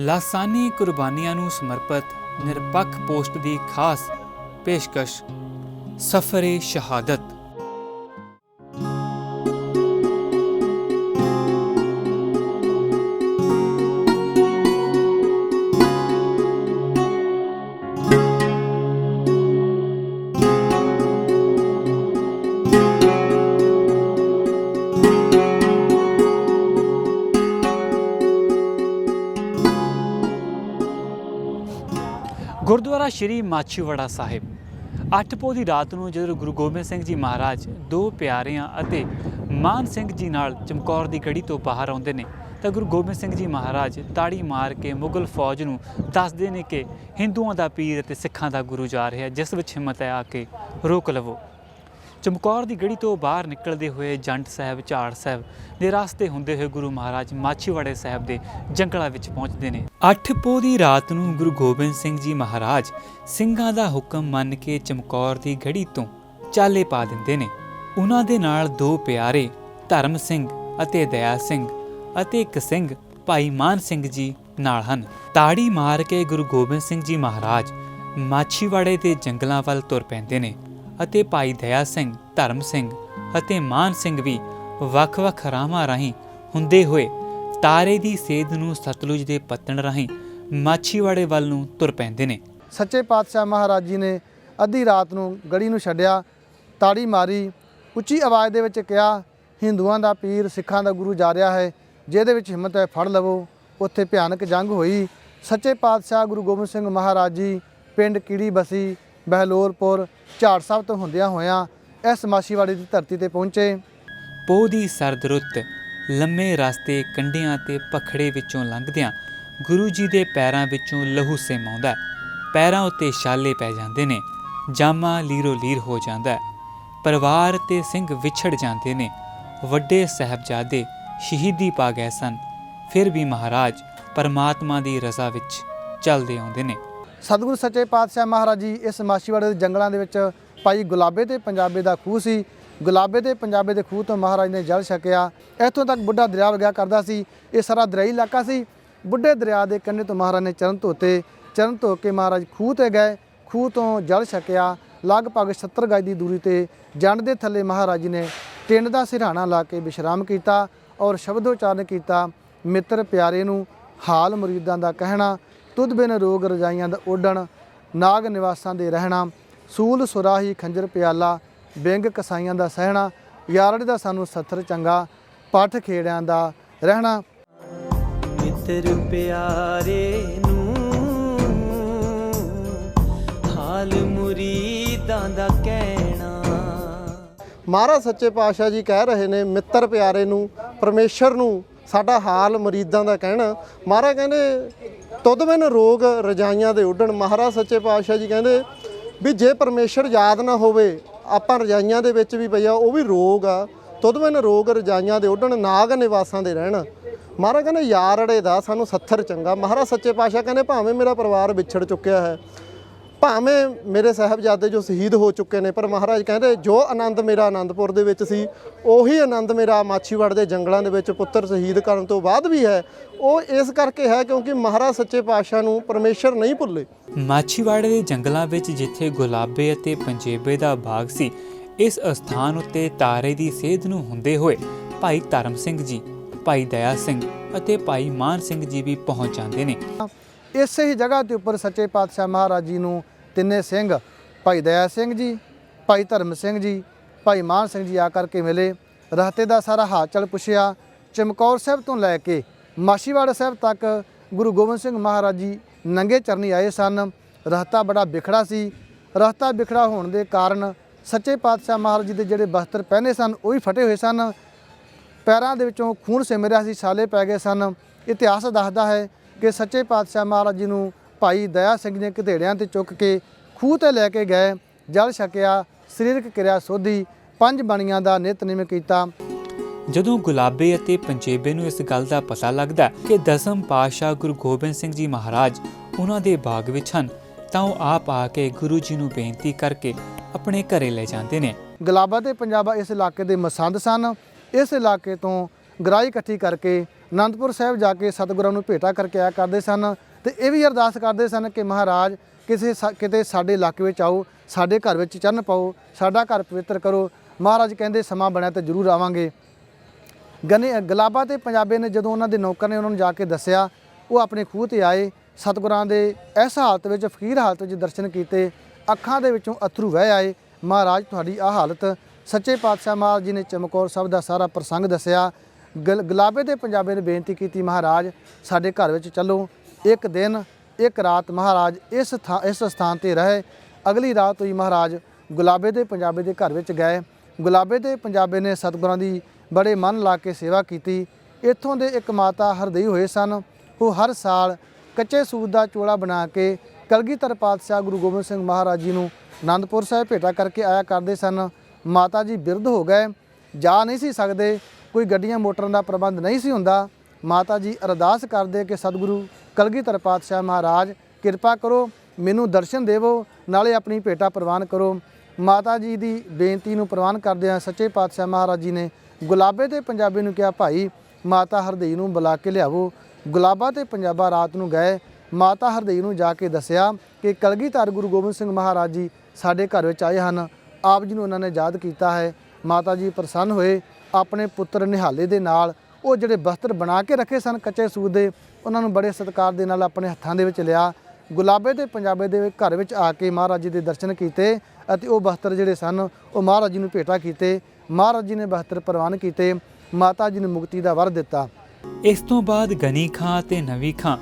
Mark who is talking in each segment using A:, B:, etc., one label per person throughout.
A: ਲਾਸਾਨੀ ਕੁਰਬਾਨੀਆਂ ਨੂੰ ਸਮਰਪਿਤ ਨਿਰਪੱਖ ਪੋਸਟ ਦੀ ਖਾਸ ਪੇਸ਼ਕਸ਼ ਸਫਰੇ ਸ਼ਹਾਦਤ। ਸ਼੍ਰੀ ਮਾਛੀਵਾੜਾ ਸਾਹਿਬ। ਅੱਠ ਪੋਹ ਦੀ ਰਾਤ ਨੂੰ ਜਦੋਂ ਗੁਰੂ ਗੋਬਿੰਦ ਸਿੰਘ ਜੀ ਮਹਾਰਾਜ ਦੋ ਪਿਆਰਿਆਂ ਅਤੇ ਮਾਨ ਸਿੰਘ ਜੀ ਨਾਲ ਚਮਕੌਰ ਦੀ ਗੜੀ ਤੋਂ ਬਾਹਰ ਆਉਂਦੇ ਨੇ, ਤਾਂ ਗੁਰੂ ਗੋਬਿੰਦ ਸਿੰਘ ਜੀ ਮਹਾਰਾਜ ਤਾੜੀ ਮਾਰ ਕੇ ਮੁਗਲ ਫੌਜ ਨੂੰ ਦੱਸਦੇ ਨੇ ਕਿ ਹਿੰਦੂਆਂ ਦਾ ਪੀਰ ਅਤੇ ਸਿੱਖਾਂ ਦਾ ਗੁਰੂ ਜਾ ਰਿਹਾ, ਜਿਸ ਵਿੱਚ ਹਿੰਮਤ ਹੈ ਆ ਕੇ ਰੋਕ ਲਵੋ। ਚਮਕੌਰ ਦੀ ਗੜੀ ਤੋਂ ਬਾਹਰ ਨਿਕਲਦੇ ਹੋਏ ਜੰਟ ਸਾਹਿਬ, ਝਾੜ ਸਾਹਿਬ ਦੇ ਰਸਤੇ ਹੁੰਦੇ ਹੋਏ ਗੁਰੂ ਮਹਾਰਾਜ ਮਾਛੀਵਾੜੇ ਸਾਹਿਬ ਦੇ ਜੰਗਲਾਂ ਵਿੱਚ ਪਹੁੰਚਦੇ ਨੇ। ਅੱਠ ਪੋਹ ਦੀ ਰਾਤ ਨੂੰ ਗੁਰੂ ਗੋਬਿੰਦ ਸਿੰਘ ਜੀ ਮਹਾਰਾਜ ਸਿੰਘਾਂ ਦਾ ਹੁਕਮ ਮੰਨ ਕੇ ਚਮਕੌਰ ਦੀ ਗੜੀ ਤੋਂ ਚਾਲੇ ਪਾ ਦਿੰਦੇ ਨੇ। ਉਹਨਾਂ ਦੇ ਨਾਲ ਦੋ ਪਿਆਰੇ, ਧਰਮ ਸਿੰਘ ਅਤੇ ਦਇਆ ਸਿੰਘ ਅਤੇ ਇੱਕ ਸਿੰਘ ਭਾਈ ਮਾਨ ਸਿੰਘ ਜੀ ਨਾਲ ਹਨ। ਤਾੜੀ ਮਾਰ ਕੇ ਗੁਰੂ ਗੋਬਿੰਦ ਸਿੰਘ ਜੀ ਮਹਾਰਾਜ ਮਾਛੀਵਾੜੇ ਦੇ ਜੰਗਲਾਂ ਵੱਲ ਤੁਰ ਪੈਂਦੇ ਨੇ। ਅਤੇ ਭਾਈ ਦਇਆ ਸਿੰਘ, ਧਰਮ ਸਿੰਘ ਅਤੇ ਮਾਨ ਸਿੰਘ ਵੀ ਵੱਖ-ਵੱਖ ਰਾਹਾਂ ਰਾਹੀਂ ਹੁੰਦੇ ਹੋਏ ਤਾਰੇ ਦੀ ਸੇਧ ਨੂੰ ਸਤਲੁਜ ਦੇ ਪੱਤਣ ਰਾਹੀਂ ਮਾਛੀਵਾੜੇ ਵੱਲ ਨੂੰ ਤੁਰ ਪੈਂਦੇ ਨੇ।
B: ਸੱਚੇ ਪਾਤਸ਼ਾਹ ਮਹਾਰਾਜ ਜੀ ਨੇ ਅੱਧੀ ਰਾਤ ਨੂੰ ਗੜੀ ਨੂੰ ਛੱਡਿਆ, ਤਾੜੀ ਮਾਰੀ, ਉੱਚੀ ਆਵਾਜ਼ ਦੇ ਵਿੱਚ ਕਿਹਾ, ਹਿੰਦੂਆਂ ਦਾ ਪੀਰ, ਸਿੱਖਾਂ ਦਾ ਗੁਰੂ ਜਾ ਰਿਹਾ ਹੈ, ਜਿਹਦੇ ਵਿੱਚ ਹਿੰਮਤ ਹੈ, ਫੜ ਲਵੋ। ਉੱਥੇ ਭਿਆਨਕ ਜੰਗ ਹੋਈ। ਸੱਚੇ ਪਾਤਸ਼ਾਹ ਗੁਰੂ ਗੋਬਿੰਦ ਸਿੰਘ ਮਹਾਰਾਜ ਜੀ, ਪਿੰਡ ਕੀੜੀ ਬਸੀ ਬਹਿਲੋਲਪੁਰ ਝਾੜ ਸਾਹਿਬ ਤੋਂ ਹੁੰਦਿਆਂ ਹੋਇਆਂ ਇਸ ਮਾਛੀਵਾੜੇ ਦੀ ਧਰਤੀ ਤੇ ਪਹੁੰਚੇ।
A: ਪੋਹ ਦੀ ਸਰਦ ਰੁੱਤ ਲੰਮੇ ਰਸਤੇ ਕੰਢਿਆਂ ਤੇ ਪਖੜੇ ਵਿੱਚੋਂ ਲੰਘਦਿਆਂ ਗੁਰੂ ਜੀ ਦੇ ਪੈਰਾਂ ਵਿੱਚੋਂ ਲਹੂ ਸਿਮ ਆਉਂਦਾ ਪੈਰਾਂ ਉੱਤੇ ਛਾਲੇ ਪੈ ਜਾਂਦੇ ਨੇ, ਜਾਮਾ ਲੀਰੋ ਲੀਰ ਹੋ ਜਾਂਦਾ ਪਰਿਵਾਰ ਤੇ ਸਿੰਘ ਵਿਛੜ ਜਾਂਦੇ ਨੇ, ਵੱਡੇ ਸਾਹਿਬਜ਼ਾਦੇ ਸ਼ਹੀਦੀ ਪਾ ਗਏ ਸਨ, ਫਿਰ ਵੀ ਮਹਾਰਾਜ ਪਰਮਾਤਮਾ ਦੀ ਰਜ਼ਾ ਵਿੱਚ ਚੱਲਦੇ ਆਉਂਦੇ ਨੇ।
B: ਸਤਿਗੁਰੂ ਸੱਚੇ ਪਾਤਸ਼ਾਹ ਮਹਾਰਾਜ ਜੀ, ਇਸ ਮਾਛੀਵਾੜੇ ਦੇ ਜੰਗਲਾਂ ਦੇ ਵਿੱਚ ਭਾਈ ਗੁਲਾਬੇ ਤੇ ਪੰਜਾਬੇ ਦਾ ਖੂਹ ਸੀ। ਗੁਲਾਬੇ ਤੇ ਪੰਜਾਬੇ ਦੇ ਖੂਹ ਤੋਂ ਮਹਾਰਾਜ ਨੇ ਜਲ ਛਕਿਆ। ਇੱਥੋਂ ਤੱਕ ਬੁੱਢਾ ਦਰਿਆ ਵਗਿਆ ਕਰਦਾ ਸੀ। ਇਹ ਸਾਰਾ ਦਰਿਆਈ ਇਲਾਕਾ ਸੀ। ਬੁੱਢੇ ਦਰਿਆ ਦੇ ਕੰਢੇ ਤੋਂ ਮਹਾਰਾਜ ਨੇ ਚਰਨ ਧੋਤੇ। ਚਰਨ ਧੋ ਕੇ ਮਹਾਰਾਜ ਖੂਹ ਤੇ ਗਏ। ਖੂਹ ਤੋਂ ਜਲ ਛਕਿਆ। ਲਗਭਗ 70 ਗਜ ਦੀ ਦੂਰੀ ਤੇ ਜੰਡ ਦੇ ਥੱਲੇ ਮਹਾਰਾਜ ਨੇ ਟਿੰਡ ਦਾ ਸਿਰਹਾਣਾ ਲਾ ਕੇ ਵਿਸ਼ਰਾਮ ਕੀਤਾ ਔਰ ਸ਼ਬਦ ਉਚਾਰਨ ਕੀਤਾ। ਮਿੱਤਰ ਪਿਆਰੇ ਨੂੰ ਹਾਲ ਮੁਰੀਦਾਂ ਦਾ ਕਹਿਣਾ ਤੁਧ ਬਿਨ ਰੋਗ ਰਜਾਈਆਂ ਦਾ ਓਡਣ ਨਾਗ ਨਿਵਾਸਾਂ ਦੇ ਰਹਿਣਾ ਸੂਲ ਸੁਰਾਹੀ ਖੰਜਰ ਪਿਆਲਾ ਬਿੰਗ ਕਸਾਈਆਂ ਦਾ ਸਹਿਣਾ ਯਾਰੜੇ ਦਾ ਸਾਨੂੰ ਸੱਥਰ ਚੰਗਾ ਪੱਠ ਖੇੜਿਆਂ ਦਾ ਰਹਿਣਾ।
C: ਮਿੱਤਰ ਪਿਆਰੇ ਨੂੰ ਹਾਲ ਮੁਰੀਦਾਂ ਦਾ ਕਹਿਣਾ।
D: ਮਹਾਰਾਜ ਸੱਚੇ ਪਾਤਸ਼ਾਹ ਜੀ ਕਹਿ ਰਹੇ ਨੇ ਮਿੱਤਰ ਪਿਆਰੇ ਨੂੰ ਪਰਮੇਸ਼ਰ ਨੂੰ ਸਾਡਾ ਹਾਲ ਮਰੀਦਾਂ ਦਾ ਕਹਿਣਾ। ਮਹਾਰਾਜ ਕਹਿੰਦੇ ਤੁਧ ਬਿਨ ਰੋਗ ਰਜਾਈਆਂ ਦੇ ਉੱਡਣ। ਮਹਾਰਾਜ ਸੱਚੇ ਪਾਤਸ਼ਾਹ ਜੀ ਕਹਿੰਦੇ ਵੀ ਜੇ ਪਰਮੇਸ਼ਰ ਯਾਦ ਨਾ ਹੋਵੇ, ਆਪਾਂ ਰਜਾਈਆਂ ਦੇ ਵਿੱਚ ਵੀ ਪਈਆ ਉਹ ਵੀ ਰੋਗ ਆ। ਤੁਧ ਬਿਨ ਰੋਗ ਰਜਾਈਆਂ ਦੇ ਉੱਡਣ, ਨਾਗ ਨਿਵਾਸਾਂ ਦੇ ਰਹਿਣ। ਮਹਾਰਾਜ ਕਹਿੰਦੇ, ਯਾਰੜੇ ਦਾ ਸਾਨੂੰ ਸੱਥਰ ਚੰਗਾ। ਮਹਾਰਾਜ ਸੱਚੇ ਪਾਤਸ਼ਾਹ ਕਹਿੰਦੇ, ਭਾਵੇਂ ਮੇਰਾ ਪਰਿਵਾਰ ਵਿਛੜ ਚੁੱਕਿਆ ਹੈ ਭਾਵੇਂ ਮੇਰੇ ਸਾਹਿਬਜ਼ਾਦੇ ਜੋ ਸ਼ਹੀਦ ਹੋ ਚੁੱਕੇ ਨੇ, ਪਰ ਮਹਾਰਾਜ ਕਹਿੰਦੇ ਜੋ ਆਨੰਦ ਮੇਰਾ ਆਨੰਦਪੁਰ ਦੇ ਵਿੱਚ ਸੀ, ਉਹੀ ਆਨੰਦ ਮੇਰਾ ਮਾਛੀਵਾੜ ਦੇ ਜੰਗਲਾਂ ਦੇ ਵਿੱਚ ਪੁੱਤਰ ਸ਼ਹੀਦ ਕਰਨ ਤੋਂ ਬਾਅਦ ਵੀ ਹੈ। ਉਹ ਇਸ ਕਰਕੇ ਹੈ ਕਿਉਂਕਿ ਮਹਾਰਾਜ ਸੱਚੇ ਪਾਤਸ਼ਾਹ ਨੂੰ ਪਰਮੇਸ਼ਰ ਨਹੀਂ ਭੁੱਲੇ।
A: ਮਾਛੀਵਾੜ ਦੇ ਜੰਗਲਾਂ ਵਿੱਚ ਜਿੱਥੇ ਗੁਲਾਬੇ ਅਤੇ ਪੰਜੇਬੇ ਦਾ ਬਾਗ ਸੀ, ਇਸ ਅਸਥਾਨ ਉੱਤੇ ਤਾਰੇ ਦੀ ਸੇਧ ਨੂੰ ਹੁੰਦੇ ਹੋਏ ਭਾਈ ਧਰਮ ਸਿੰਘ ਜੀ, ਭਾਈ ਦਇਆ ਸਿੰਘ ਅਤੇ ਭਾਈ ਮਾਨ ਸਿੰਘ ਜੀ ਵੀ ਪਹੁੰਚ ਜਾਂਦੇ ਨੇ।
B: ਇਸੇ ਹੀ ਜਗ੍ਹਾ ਦੇ ਉੱਪਰ ਸੱਚੇ ਪਾਤਸ਼ਾਹ ਮਹਾਰਾਜ ਜੀ ਨੂੰ ਤਿੰਨੇ ਸਿੰਘ, ਭਾਈ ਦਇਆ ਸਿੰਘ ਜੀ, ਭਾਈ ਧਰਮ ਸਿੰਘ ਜੀ, ਭਾਈ ਮਾਨ ਸਿੰਘ ਜੀ ਆ ਕਰਕੇ ਮਿਲੇ। ਰਹਤੇ ਦਾ ਸਾਰਾ ਹਾਲ ਚਾਲ ਪੁੱਛਿਆ। ਚਮਕੌਰ ਸਾਹਿਬ ਤੋਂ ਲੈ ਕੇ ਮਾਸ਼ੀਵਾੜਾ ਸਾਹਿਬ ਤੱਕ ਗੁਰੂ ਗੋਬਿੰਦ ਸਿੰਘ ਮਹਾਰਾਜ ਜੀ ਨੰਗੇ ਚਰਨੀ ਆਏ ਸਨ। ਰਹਤਾ ਬੜਾ ਵਿਖੜਾ ਸੀ। ਰਹਤਾ ਵਿਖੜਾ ਹੋਣ ਦੇ ਕਾਰਨ ਸੱਚੇ ਪਾਤਸ਼ਾਹ ਮਹਾਰਾਜ ਜੀ ਦੇ ਜਿਹੜੇ ਬਸਤਰ ਪਹਿਨੇ ਸਨ, ਉਹ ਵੀ ਫਟੇ ਹੋਏ ਸਨ। ਪੈਰਾਂ ਦੇ ਵਿੱਚੋਂ ਖੂਨ ਸਿਮ ਰਿਹਾ ਸੀ, ਛਾਲੇ ਪੈ ਗਏ ਸਨ। ਇਤਿਹਾਸ ਦੱਸਦਾ ਹੈ ਕਿ ਸੱਚੇ ਪਾਤਸ਼ਾਹ ਮਹਾਰਾਜ ਜੀ ਨੂੰ ਭਾਈ ਦਇਆ ਸਿੰਘ ਨੇ ਘਧੇੜਿਆਂ ਤੇ ਚੁੱਕ ਕੇ ਖੂਹ ਤੇ ਲੈ ਕੇ ਗਏ ਜਲ ਛਕਿਆ ਸਰੀਰਕ ਕਿਰਿਆ ਸੋਧੀ ਪੰਜ ਬਾਣੀਆਂ ਦਾ ਨਿਤਨੇਮ ਕੀਤਾ।
A: ਜਦੋਂ ਗੁਲਾਬੇ ਅਤੇ ਪੰਜੇਬੇ ਨੂੰ ਇਸ ਗੱਲ ਦਾ ਪਤਾ ਲੱਗਦਾ ਕਿ ਦਸਮ ਪਾਤਸ਼ਾਹ ਗੁਰੂ ਗੋਬਿੰਦ ਸਿੰਘ ਜੀ ਮਹਾਰਾਜ ਉਹਨਾਂ ਦੇ ਬਾਗ ਵਿੱਚ ਹਨ ਤਾਂ ਉਹ ਆਪ ਆ ਕੇ ਗੁਰੂ ਜੀ ਨੂੰ ਬੇਨਤੀ ਕਰਕੇ ਆਪਣੇ ਘਰੇ ਲੈ ਜਾਂਦੇ ਨੇ।
B: ਗਲਾਬਾ ਤੇ ਪੰਜਾਬਾ ਇਸ ਇਲਾਕੇ ਦੇ ਮਸੰਦ ਸਨ। ਇਸ ਇਲਾਕੇ ਤੋਂ ਗਰਾਈ ਇਕੱਠੀ ਕਰਕੇ ਅਨੰਦਪੁਰ ਸਾਹਿਬ ਜਾ ਕੇ ਸਤਿਗੁਰਾਂ ਨੂੰ ਭੇਟਾ ਕਰਕੇ ਆਇਆ ਕਰਦੇ ਸਨ ਤੇ ਇਹ ਵੀ ਅਰਦਾਸ ਕਰਦੇ ਸਨ ਕਿ ਮਹਾਰਾਜ, ਕਿਸੇ ਸਾ- ਕਿਤੇ ਸਾਡੇ ਇਲਾਕੇ ਵਿੱਚ ਆਓ, ਸਾਡੇ ਘਰ ਵਿੱਚ ਚਰਨ ਪਾਓ, ਸਾਡਾ ਘਰ ਪਵਿੱਤਰ ਕਰੋ। ਮਹਾਰਾਜ ਕਹਿੰਦੇ, ਸਮਾਂ ਬਣਿਆ ਤਾਂ ਜ਼ਰੂਰ ਆਵਾਂਗੇ। ਗਨੇ, ਗਲਾਬਾ ਤੇ ਪੰਜਾਬੇ ਨੇ ਜਦੋਂ ਉਹਨਾਂ ਦੇ ਨੌਕਰ ਨੇ ਉਹਨਾਂ ਨੂੰ ਜਾ ਕੇ ਦੱਸਿਆ, ਉਹ ਆਪਣੇ ਖੂਹ ਤੇ ਆਏ। ਸਤਿਗੁਰਾਂ ਦੇ ਇਸ ਹਾਲਤ ਵਿੱਚ, ਫਕੀਰ ਹਾਲਤ ਵਿੱਚ ਦਰਸ਼ਨ ਕੀਤੇ। ਅੱਖਾਂ ਦੇ ਵਿੱਚੋਂ ਅਥਰੂ ਵਹਿ ਆਏ। ਮਹਾਰਾਜ, ਤੁਹਾਡੀ ਆ ਹਾਲਤ। ਸੱਚੇ ਪਾਤਸ਼ਾਹ ਮਹਾਰਾਜ ਜੀ ਨੇ ਚਮਕੌਰ ਸਾਹਿਬ ਦਾ ਸਾਰਾ ਪ੍ਰਸੰਗ ਦੱਸਿਆ। ਗੁਲਾਬੇ ਦੇ ਪੰਜਾਬੇ ਨੇ ਬੇਨਤੀ ਕੀਤੀ, ਮਹਾਰਾਜ, ਸਾਡੇ ਘਰ ਵਿੱਚ ਚੱਲੋ। ਇੱਕ ਦਿਨ, ਇੱਕ ਰਾਤ, ਮਹਾਰਾਜ, ਇਸ ਥਾਂ ਇਸ ਸਥਾਨ ਤੇ ਰਹੇ। ਅਗਲੀ ਰਾਤ ਹੋਈ ਮਹਾਰਾਜ, ਗੁਲਾਬੇ ਦੇ ਪੰਜਾਬੇ ਦੇ ਘਰ ਵਿੱਚ ਗਏ। ਗੁਲਾਬੇ ਦੇ ਪੰਜਾਬੇ ਨੇ ਸਤਿਗੁਰਾਂ ਦੀ ਬੜੇ ਮਨ ਲਾ ਕੇ ਸੇਵਾ ਕੀਤੀ। ਇੱਥੋਂ ਦੇ ਇੱਕ ਮਾਤਾ ਹਰਦਈ ਹੋਏ ਸਨ। ਉਹ ਹਰ ਸਾਲ ਕੱਚੇ ਸੂਤ ਦਾ ਚੋਲਾ ਬਣਾ ਕੇ ਕਲਗੀਧਰ ਪਾਤਸ਼ਾਹ ਗੁਰੂ ਗੋਬਿੰਦ ਸਿੰਘ ਮਹਾਰਾਜ ਜੀ ਨੂੰ ਆਨੰਦਪੁਰ ਸਾਹਿਬ ਭੇਟਾ ਕਰਕੇ ਆਇਆ ਕਰਦੇ ਸਨ। ਮਾਤਾ ਜੀ ਬਿਰਧ ਹੋ ਗਏ। ਜਾ ਨਹੀਂ ਸੀ ਸਕਦੇ। ਕੋਈ ਗੱਡੀਆਂ ਮੋਟਰਾਂ ਦਾ ਪ੍ਰਬੰਧ ਨਹੀਂ ਸੀ ਹੁੰਦਾ, ਮਾਤਾ ਜੀ ਅਰਦਾਸ ਕਰਦੇ ਕਿ ਸਤਿਗੁਰੂ ਕਲਗੀਧਰ ਪਾਤਸ਼ਾਹ ਮਹਾਰਾਜ, ਕਿਰਪਾ ਕਰੋ, ਮੈਨੂੰ ਦਰਸ਼ਨ ਦੇਵੋ, ਨਾਲੇ ਆਪਣੀ ਭੇਟਾ ਪ੍ਰਵਾਨ ਕਰੋ। ਮਾਤਾ ਜੀ ਦੀ ਬੇਨਤੀ ਨੂੰ ਪ੍ਰਵਾਨ ਕਰਦਿਆਂ ਸੱਚੇ ਪਾਤਸ਼ਾਹ ਮਹਾਰਾਜ ਜੀ ਨੇ ਗੁਲਾਬੇ ਤੇ ਪੰਜਾਬੀ ਨੂੰ ਕਿਹਾ, ਭਾਈ, ਮਾਤਾ ਹਰਦਈ ਨੂੰ ਬੁਲਾ ਕੇ ਲਿਆਵੋ। ਗੁਲਾਬਾ ਤੇ ਪੰਜਾਬਾ ਰਾਤ ਨੂੰ ਗਏ। ਮਾਤਾ ਹਰਦਈ ਨੂੰ ਜਾ ਕੇ ਦੱਸਿਆ ਕਿ ਕਲਗੀਧਰ ਗੁਰੂ ਗੋਬਿੰਦ ਸਿੰਘ ਮਹਾਰਾਜ ਜੀ ਸਾਡੇ ਘਰ ਵਿੱਚ ਆਏ ਹਨ। ਆਪ ਜੀ ਨੂੰ ਉਹਨਾਂ ਨੇ ਯਾਦ ਕੀਤਾ ਹੈ। ਮਾਤਾ ਜੀ ਪ੍ਰਸੰਨ ਹੋਏ। ਆਪਣੇ ਪੁੱਤਰ ਨਿਹਾਲੇ ਦੇ ਨਾਲ ਉਹ ਜਿਹੜੇ ਬਸਤਰ ਬਣਾ ਕੇ ਰੱਖੇ ਸਨ ਕੱਚੇ ਸੂਤ ਦੇ, ਉਹਨਾਂ ਨੂੰ ਬੜੇ ਸਤਿਕਾਰ ਦੇ ਨਾਲ ਆਪਣੇ ਹੱਥਾਂ ਦੇ ਵਿੱਚ ਲਿਆ। ਗੁਲਾਬੇ ਤੇ ਪੰਜਾਬੇ ਦੇ ਘਰ ਵਿੱਚ ਆ ਕੇ ਮਹਾਰਾਜ ਜੀ ਦੇ ਦਰਸ਼ਨ ਕੀਤੇ ਅਤੇ ਉਹ ਬਸਤਰ ਜਿਹੜੇ ਸਨ, ਉਹ ਮਹਾਰਾਜ ਜੀ ਨੂੰ ਭੇਟਾ ਕੀਤੇ। ਮਹਾਰਾਜ ਜੀ ਨੇ ਬਸਤਰ ਪ੍ਰਵਾਨ ਕੀਤੇ, ਮਾਤਾ ਜੀ ਨੂੰ ਮੁਕਤੀ ਦਾ ਵਰ ਦਿੱਤਾ।
A: ਇਸ ਤੋਂ ਬਾਅਦ ਗਨੀ ਖਾਂ ਅਤੇ ਨਵੀ ਖਾਂ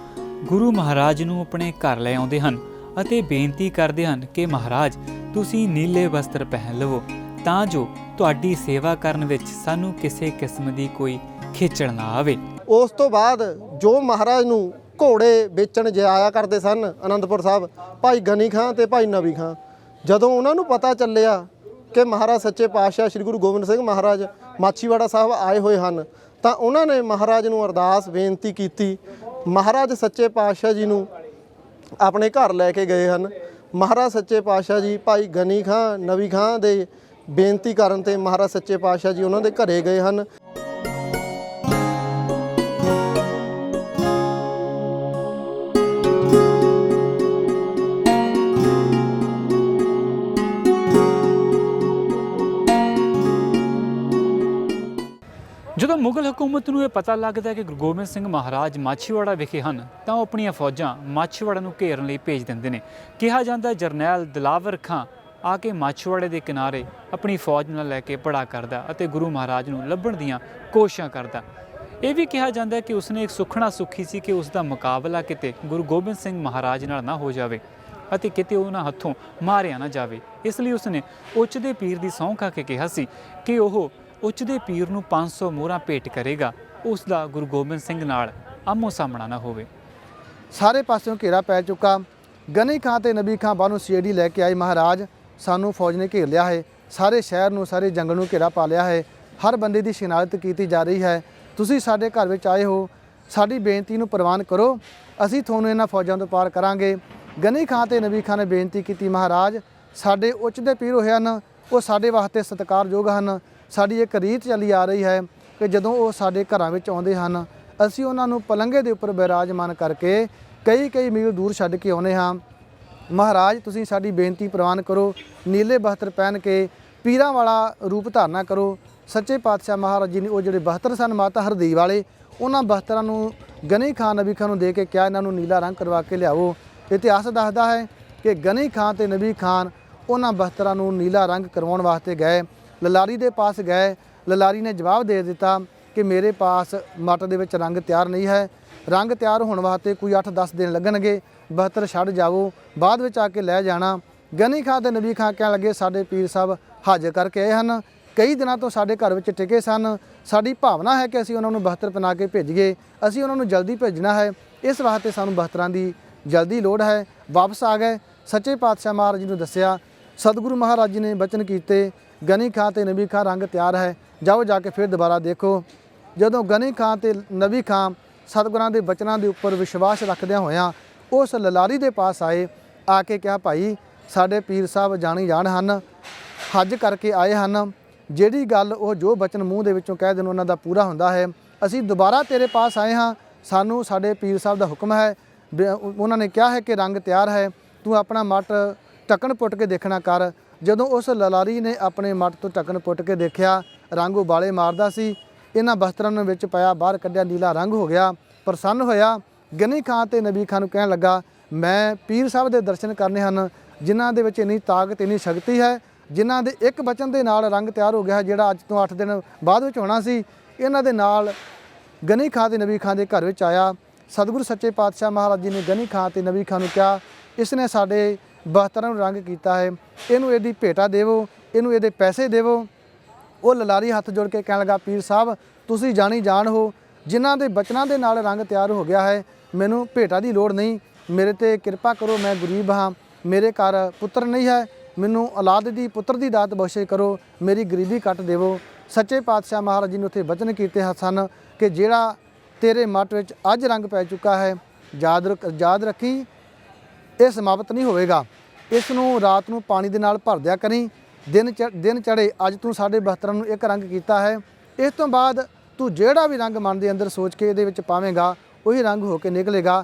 A: ਗੁਰੂ ਮਹਾਰਾਜ ਨੂੰ ਆਪਣੇ ਘਰ ਲੈ ਆਉਂਦੇ ਹਨ ਅਤੇ ਬੇਨਤੀ ਕਰਦੇ ਹਨ ਕਿ ਮਹਾਰਾਜ, ਤੁਸੀਂ ਨੀਲੇ ਵਸਤਰ ਪਹਿਨ ਲਵੋ। ਤਾਂ ਜੋ ਤੁਹਾਡੀ ਸੇਵਾ ਕਰਨ ਵਿੱਚ ਸਾਨੂੰ ਕਿਸੇ ਕਿਸਮ ਦੀ ਕੋਈ ਖੇਚਲ ਨਾ ਆਵੇ।
D: ਉਸ ਤੋਂ ਬਾਅਦ ਜੋ ਮਹਾਰਾਜ ਨੂੰ ਘੋੜੇ ਵੇਚਣ ਜਾਇਆ ਕਰਦੇ ਸਨ, ਅਨੰਦਪੁਰ ਸਾਹਿਬ, ਭਾਈ ਗਨੀ ਖਾਂ ਤੇ ਭਾਈ ਨਵੀ ਖਾਂ, ਜਦੋਂ ਉਹਨਾਂ ਨੂੰ ਪਤਾ ਚੱਲਿਆ ਕਿ ਮਹਾਰਾਜ ਸੱਚੇ ਪਾਤਸ਼ਾਹ ਸ੍ਰੀ ਗੁਰੂ ਗੋਬਿੰਦ ਸਿੰਘ ਮਹਾਰਾਜ ਮਾਛੀਵਾੜਾ ਸਾਹਿਬ ਆਏ ਹੋਏ ਹਨ, ਤਾਂ ਉਹਨਾਂ ਨੇ ਮਹਾਰਾਜ ਨੂੰ ਅਰਦਾਸ ਬੇਨਤੀ ਕੀਤੀ, ਮਹਾਰਾਜ ਸੱਚੇ ਪਾਤਸ਼ਾਹ ਜੀ ਨੂੰ ਆਪਣੇ ਘਰ ਲੈ ਕੇ ਗਏ ਹਨ। ਮਹਾਰਾਜ ਸੱਚੇ ਪਾਤਸ਼ਾਹ ਜੀ, ਭਾਈ ਗਨੀ ਖਾਂ, ਨਵੀ ਖਾਂ ਦੇ ਬੇਨਤੀ ਕਰਨ ਤੇ ਮਹਾਰਾਜ ਸੱਚੇ ਪਾਤਸ਼ਾਹ ਜੀ ਉਹਨਾਂ ਦੇ ਘਰੇ ਗਏ ਹਨ।
A: ਜਦੋਂ ਮੁਗਲ ਹਕੂਮਤ ਨੂੰ ਇਹ ਪਤਾ ਲੱਗਦਾ ਹੈ ਕਿ ਗੁਰੂ ਗੋਬਿੰਦ ਸਿੰਘ ਮਹਾਰਾਜ ਮਾਛੀਵਾੜਾ ਵਿਖੇ ਹਨ, ਤਾਂ ਉਹ ਆਪਣੀਆਂ ਫੌਜਾਂ ਮਾਛੀਵਾੜਾ ਨੂੰ ਘੇਰਨ ਲਈ ਭੇਜ ਦਿੰਦੇ ਨੇ। ਕਿਹਾ ਜਾਂਦਾ ਜਰਨੈਲ ਦਿਲਾਵਰ ਖਾਂ ਆ ਕੇ ਮਾਛੀਵਾੜੇ ਦੇ ਕਿਨਾਰੇ ਆਪਣੀ ਫੌਜ ਨਾਲ ਲੈ ਕੇ ਪੜਾ ਕਰਦਾ ਅਤੇ ਗੁਰੂ ਮਹਾਰਾਜ ਨੂੰ ਲੱਭਣ ਦੀਆਂ ਕੋਸ਼ਿਸ਼ਾਂ ਕਰਦਾ। ਇਹ ਵੀ ਕਿਹਾ ਜਾਂਦਾ ਕਿ ਉਸਨੇ ਇੱਕ ਸੁਖਣਾ ਸੁਖੀ ਸੀ ਕਿ ਉਸ ਦਾ ਮੁਕਾਬਲਾ ਕਿਤੇ ਗੁਰੂ ਗੋਬਿੰਦ ਸਿੰਘ ਮਹਾਰਾਜ ਨਾਲ ਨਾ ਹੋ ਜਾਵੇ ਅਤੇ ਕਿਤੇ ਉਹਨਾਂ ਹੱਥੋਂ ਮਾਰਿਆ ਨਾ ਜਾਵੇ। ਇਸ ਲਈ ਉਸਨੇ ਉੱਚ ਦੇ ਪੀਰ ਦੀ ਸਹੁੰ ਖਾ ਕੇ ਕਿਹਾ ਸੀ ਕਿ ਉਹ ਉੱਚ ਦੇ ਪੀਰ ਨੂੰ 500 ਮੋਹਰਾਂ ਭੇਟ ਕਰੇਗਾ ਉਸ ਦਾ ਗੁਰੂ ਗੋਬਿੰਦ ਸਿੰਘ ਨਾਲ ਆਮੋ ਸਾਹਮਣਾ ਨਾ ਹੋਵੇ।
B: ਸਾਰੇ ਪਾਸਿਓਂ ਘੇਰਾ ਪੈ ਚੁੱਕਾ। ਗਨੀ ਖਾਂ ਤੇ ਨਬੀ ਖਾਂ ਬਾਹਰੋਂ ਸੀਡੀ ਲੈ ਕੇ ਆਏ ਮਹਾਰਾਜ। ਸਾਨੂੰ ਫੌਜ ਨੇ ਘੇਰ ਲਿਆ ਹੈ। ਸਾਰੇ ਸ਼ਹਿਰ ਨੂੰ, ਸਾਰੇ ਜੰਗਲ ਨੂੰ ਘੇਰਾ ਪਾ ਲਿਆ ਹੈ। ਹਰ ਬੰਦੇ ਦੀ ਸ਼ਨਾਖਤ ਕੀਤੀ ਜਾ ਰਹੀ ਹੈ। ਤੁਸੀਂ ਸਾਡੇ ਘਰ ਵਿੱਚ ਆਏ ਹੋ। ਸਾਡੀ ਬੇਨਤੀ ਨੂੰ ਪ੍ਰਵਾਨ ਕਰੋ। ਅਸੀਂ ਤੁਹਾਨੂੰ ਇਹਨਾਂ ਫੌਜਾਂ ਤੋਂ ਪਾਰ ਕਰਾਂਗੇ। ਗਨੀ ਖਾਂ ਤੇ ਨਬੀ ਖਾਂ ਨੇ ਬੇਨਤੀ ਕੀਤੀ, ਮਹਾਰਾਜ, ਸਾਡੇ ਉੱਚ ਦੇ ਪੀਰ ਹੋਏ ਹਨ। ਉਹ ਸਾਡੇ ਵਾਸਤੇ ਸਤਿਕਾਰਯੋਗ ਹਨ। ਸਾਡੀ ਇੱਕ ਰੀਤ ਚੱਲੀ ਆ ਰਹੀ ਹੈ ਕਿ ਜਦੋਂ ਉਹ ਸਾਡੇ ਘਰਾਂ ਵਿੱਚ ਆਉਂਦੇ ਹਨ, ਅਸੀਂ ਉਹਨਾਂ ਨੂੰ ਪਲੰਘੇ ਦੇ ਉੱਪਰ ਬਿਰਾਜਮਾਨ ਕਰਕੇ ਕਈ ਕਈ ਮੀਲ ਦੂਰ ਛੱਡ ਕੇ ਆਉਨੇ ਹਾਂ। ਮਹਾਰਾਜ, ਤੁਸੀਂ ਸਾਡੀ ਬੇਨਤੀ ਪ੍ਰਵਾਨ ਕਰੋ, ਨੀਲੇ ਬਸਤਰ ਪਹਿਨ ਕੇ ਪੀਰਾਂ ਵਾਲਾ ਰੂਪ ਧਾਰਨਾ ਕਰੋ। ਸੱਚੇ ਪਾਤਸ਼ਾਹ ਮਹਾਰਾਜ ਜੀ ਨੇ ਉਹ ਜਿਹੜੇ ਬਹਤਰ ਸਨ, ਮਾਤਾ ਹਰਦੀ ਵਾਲੇ, ਉਹਨਾਂ ਬਸਤਰਾਂ ਨੂੰ ਗਨੀ ਖਾਨ ਨਬੀ ਖਾਨ ਨੂੰ ਦੇ ਕੇ ਕਿਹਾ, ਇਹਨਾਂ ਨੂੰ ਨੀਲਾ ਰੰਗ ਕਰਵਾ ਕੇ ਲਿਆਓ। ਇਤਿਹਾਸ ਦੱਸਦਾ ਹੈ ਕਿ ਗਨੀ ਖਾਨ ਤੇ ਨਬੀ ਖਾਨ ਉਹਨਾਂ ਬਸਤਰਾਂ ਨੂੰ ਨੀਲਾ ਰੰਗ ਕਰਵਾਉਣ ਵਾਸਤੇ ਗਏ। ਲਲਾਰੀ ਦੇ ਪਾਸ ਗਏ। ਲਲਾਰੀ ਨੇ ਜਵਾਬ ਦੇ ਦਿੱਤਾ ਕਿ ਮੇਰੇ ਪਾਸ ਮੱਟ ਦੇ ਵਿੱਚ ਰੰਗ ਤਿਆਰ ਨਹੀਂ ਹੈ। ਰੰਗ ਤਿਆਰ ਹੋਣ ਵਾਸਤੇ ਕੋਈ 8-10 ਦਿਨ ਲੱਗਣਗੇ। ਬਹਤਰ ਛੱਡ ਜਾਵੋ। ਬਾਅਦ ਵਿੱਚ ਆ ਕੇ ਲੈ ਜਾਣਾ। ਗਨੀ ਖਾਂ ਤੇ ਨਬੀ ਖਾਂ ਕਹਿਣ ਲੱਗੇ, ਸਾਡੇ ਪੀਰ ਸਾਹਿਬ ਹਾਜ਼ਰ ਕਰਕੇ ਆਏ ਹਨ। ਕਈ ਦਿਨਾਂ ਤੋਂ ਸਾਡੇ ਘਰ ਵਿੱਚ ਟਿਕੇ ਸਨ। ਸਾਡੀ ਭਾਵਨਾ ਹੈ ਕਿ ਅਸੀਂ ਉਹਨਾਂ ਨੂੰ ਬਹਤਰ ਬਣਾ ਕੇ ਭੇਜੀਏ। ਅਸੀਂ ਉਹਨਾਂ ਨੂੰ ਜਲਦੀ ਭੇਜਣਾ ਹੈ। ਇਸ ਵਾਸਤੇ ਸਾਨੂੰ ਬਹਤਰਾਂ ਦੀ ਜਲਦੀ ਲੋੜ ਹੈ। ਵਾਪਸ ਆ ਗਏ। ਸੱਚੇ ਪਾਤਸ਼ਾਹ ਮਹਾਰਾਜ ਜੀ ਨੂੰ ਦੱਸਿਆ, ਸਤਿਗੁਰੂ ਮਹਾਰਾਜ ਜੀ ਨੇ ਬਚਨ ਕੀਤੇ। ਗਨੀ ਖਾਂ ਤੇ ਨਬੀ ਖਾਂ ਰੰਗ ਤਿਆਰ ਹੈ। ਜਾਓ ਜਾ ਕੇ ਫਿਰ ਦੁਬਾਰਾ ਦੇਖੋ। ਜਦੋਂ ਗਨੀ ਖਾਂ ਤੇ ਨਬੀ ਖਾਂ ਸਤਿਗੁਰਾਂ ਦੇ ਬਚਨਾਂ ਦੇ ਉੱਪਰ ਵਿਸ਼ਵਾਸ ਰੱਖਦਿਆਂ ਹੋਇਆਂ ਉਸ ਲਲਾਰੀ ਦੇ ਪਾਸ ਆਏ, ਆ ਕੇ ਕਿਹਾ, ਭਾਈ, ਸਾਡੇ ਪੀਰ ਸਾਹਿਬ ਜਾਣੀ ਜਾਣ ਹਨ, ਹੱਜ ਕਰਕੇ ਆਏ ਹਨ। ਜਿਹੜੀ ਗੱਲ ਉਹ ਜੋ ਬਚਨ ਮੂੰਹ ਦੇ ਵਿੱਚੋਂ ਕਹਿ ਦੇਣ, ਉਹਨਾਂ ਦਾ ਪੂਰਾ ਹੁੰਦਾ ਹੈ। ਅਸੀਂ ਦੁਬਾਰਾ ਤੇਰੇ ਪਾਸ ਆਏ ਹਾਂ। ਸਾਨੂੰ ਸਾਡੇ ਪੀਰ ਸਾਹਿਬ ਦਾ ਹੁਕਮ ਹੈ। ਵੀ ਉਹਨਾਂ ਨੇ ਕਿਹਾ ਹੈ ਕਿ ਰੰਗ ਤਿਆਰ ਹੈ। ਤੂੰ ਆਪਣਾ ਮੱਟ ਢੱਕਣ ਪੁੱਟ ਕੇ ਦੇਖਣਾ ਕਰ। ਜਦੋਂ ਉਸ ਲਲਾਰੀ ਨੇ ਆਪਣੇ ਮੱਟ ਤੋਂ ਢੱਕਣ ਪੁੱਟ ਕੇ ਦੇਖਿਆ, ਰੰਗ ਉਬਾਲੇ ਮਾਰਦਾ ਸੀ। ਇਹਨਾਂ ਬਸਤਰਾਂ ਨੂੰ ਵਿੱਚ ਪਾਇਆ ਬਾਹਰ ਕੱਢਿਆ ਨੀਲਾ ਰੰਗ ਹੋ ਗਿਆ। ਪ੍ਰਸੰਨ ਹੋਇਆ ਗਨੀ ਖਾਂ ਤੇ ਨਬੀ ਖਾਂ ਨੂੰ ਕਹਿਣ ਲੱਗਾ, ਮੈਂ ਪੀਰ ਸਾਹਿਬ ਦੇ ਦਰਸ਼ਨ ਕਰਨੇ ਹਨ, ਜਿਨ੍ਹਾਂ ਦੇ ਵਿੱਚ ਇੰਨੀ ਤਾਕਤ, ਇੰਨੀ ਸ਼ਕਤੀ ਹੈ, ਜਿਨ੍ਹਾਂ ਦੇ ਇੱਕ ਬਚਨ ਦੇ ਨਾਲ ਰੰਗ ਤਿਆਰ ਹੋ ਗਿਆ ਜਿਹੜਾ ਅੱਜ ਤੋਂ 8 ਦਿਨ ਬਾਅਦ ਵਿੱਚ ਹੋਣਾ ਸੀ। ਇਹਨਾਂ ਦੇ ਨਾਲ ਗਨੀ ਖਾਂ ਤੇ ਨਬੀ ਖਾਂ ਦੇ ਘਰ ਵਿੱਚ ਆਇਆ। ਸਤਿਗੁਰੂ ਸੱਚੇ ਪਾਤਸ਼ਾਹ ਮਹਾਰਾਜ ਜੀ ਨੇ ਗਨੀ ਖਾਂ ਤੇ ਨਬੀ ਖਾਂ ਨੂੰ ਕਿਹਾ, ਇਸ ਨੇ ਸਾਡੇ ਬਸਤਰਾਂ ਨੂੰ ਰੰਗ ਕੀਤਾ ਹੈ। ਇਹਨੂੰ ਇਹਦੀ ਭੇਟਾ ਦੇਵੋ, ਇਹਨੂੰ ਇਹਦੇ ਪੈਸੇ ਦੇਵੋ। ਉਹ ਲਲਾਰੀ ਹੱਥ ਜੋੜ ਕੇ ਕਹਿਣ ਲੱਗਾ, ਪੀਰ ਸਾਹਿਬ, ਤੁਸੀਂ ਜਾਣੀ ਜਾਣ ਹੋ, ਜਿਨ੍ਹਾਂ ਦੇ ਬਚਨਾਂ ਦੇ ਨਾਲ ਰੰਗ ਤਿਆਰ ਹੋ ਗਿਆ ਹੈ ਮੈਨੂੰ ਭੇਟਾ ਦੀ ਲੋੜ ਨਹੀਂ। ਮੇਰੇ ਤੇ ਕਿਰਪਾ ਕਰੋ, ਮੈਂ ਗਰੀਬ ਹਾਂ। ਮੇਰੇ ਘਰ ਪੁੱਤਰ ਨਹੀਂ ਹੈ। ਮੈਨੂੰ ਔਲਾਦ ਦੀ ਪੁੱਤਰ ਦੀ ਦਾਤ ਬਖਸ਼ੇ ਕਰੋ। ਮੇਰੀ ਗਰੀਬੀ ਕੱਟ ਦੇਵੋ। ਸੱਚੇ ਪਾਤਸ਼ਾਹ ਮਹਾਰਾਜ ਜੀ ਨੇ ਉੱਥੇ ਬਚਨ ਕੀਤੇ ਸਨ ਕਿ ਜਿਹੜਾ ਤੇਰੇ ਮੱਟ ਵਿੱਚ ਅੱਜ ਰੰਗ ਪੈ ਚੁੱਕਾ ਹੈ, ਯਾਦ ਰੱਖ- ਯਾਦ ਰੱਖੀ, ਇਹ ਸਮਾਪਤ ਨਹੀਂ ਹੋਵੇਗਾ। ਇਸ ਨੂੰ ਰਾਤ ਨੂੰ ਪਾਣੀ ਦੇ ਨਾਲ ਭਰ ਦਿਆ ਕਰੀ। ਦਿਨ ਚੜ੍ਹ- ਦਿਨ ਚੜੇ ਅੱਜ ਤੂੰ ਸਾਡੇ ਬਸਤਰਾਂ ਨੂੰ ਇੱਕ ਰੰਗ ਕੀਤਾ ਹੈ। ਇਸ ਤੋਂ ਬਾਅਦ ਤੂੰ ਜਿਹੜਾ ਵੀ ਰੰਗ ਮਨ ਦੇ ਅੰਦਰ ਸੋਚ ਕੇ ਇਹਦੇ ਵਿੱਚ ਪਾਵੇਂਗਾ ਉਹੀ ਰੰਗ ਹੋ ਕੇ ਨਿਕਲੇਗਾ।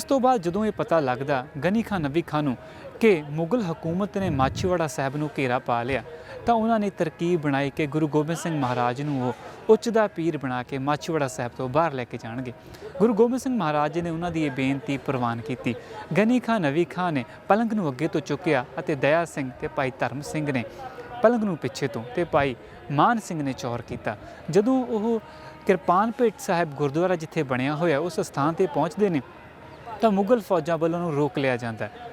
A: ਇਸ ਤੋਂ ਬਾਅਦ ਜਦੋਂ ਇਹ ਪਤਾ ਲੱਗਦਾ, ਗਨੀ ਖਾਨ ਨਬੀ ਖਾਨ ਨੂੰ, ਕਿ ਮੁਗਲ ਹਕੂਮਤ ਨੇ ਮਾਛੀਵਾੜਾ ਸਾਹਿਬ ਨੂੰ ਘੇਰਾ ਪਾ ਲਿਆ, ਤਾਂ ਉਹਨਾਂ ਨੇ ਤਰਕੀਬ ਬਣਾਈ ਕਿ ਗੁਰੂ ਗੋਬਿੰਦ ਸਿੰਘ ਮਹਾਰਾਜ ਨੂੰ ਉਹ ਉੱਚ ਦਾ ਪੀਰ ਬਣਾ ਕੇ ਮਾਛੀਵਾੜਾ ਸਾਹਿਬ ਤੋਂ ਬਾਹਰ ਲੈ ਕੇ ਜਾਣਗੇ। ਗੁਰੂ ਗੋਬਿੰਦ ਸਿੰਘ ਮਹਾਰਾਜ ਜੀ ਨੇ ਉਹਨਾਂ ਦੀ ਇਹ ਬੇਨਤੀ ਪ੍ਰਵਾਨ ਕੀਤੀ। ਗਨੀ ਖਾਨ ਨਬੀ ਖਾਨ ਨੇ ਪਲੰਗ ਨੂੰ ਅੱਗੇ ਤੋਂ ਚੁੱਕਿਆ ਅਤੇ ਦਇਆ ਸਿੰਘ ਤੇ ਭਾਈ ਧਰਮ ਸਿੰਘ ਨੇ ਪਲੰਗ ਨੂੰ ਪਿੱਛੇ ਤੋਂ ਤੇ ਭਾਈ ਮਾਨ ਸਿੰਘ ਨੇ ਚੌਰ ਕੀਤਾ। ਜਦੋਂ ਉਹ ਕਿਰਪਾਨ ਭੇਟ ਸਾਹਿਬ ਗੁਰਦੁਆਰਾ ਜਿੱਥੇ ਬਣਿਆ ਹੋਇਆ, ਉਸ ਸਥਾਨ ਤੇ ਪਹੁੰਚਦੇ ਨੇ ਤਾਂ ਮੁਗਲ ਫੌਜਾਂ ਵੱਲੋਂ ਨੂੰ ਰੋਕ ਲਿਆ ਜਾਂਦਾ ਹੈ।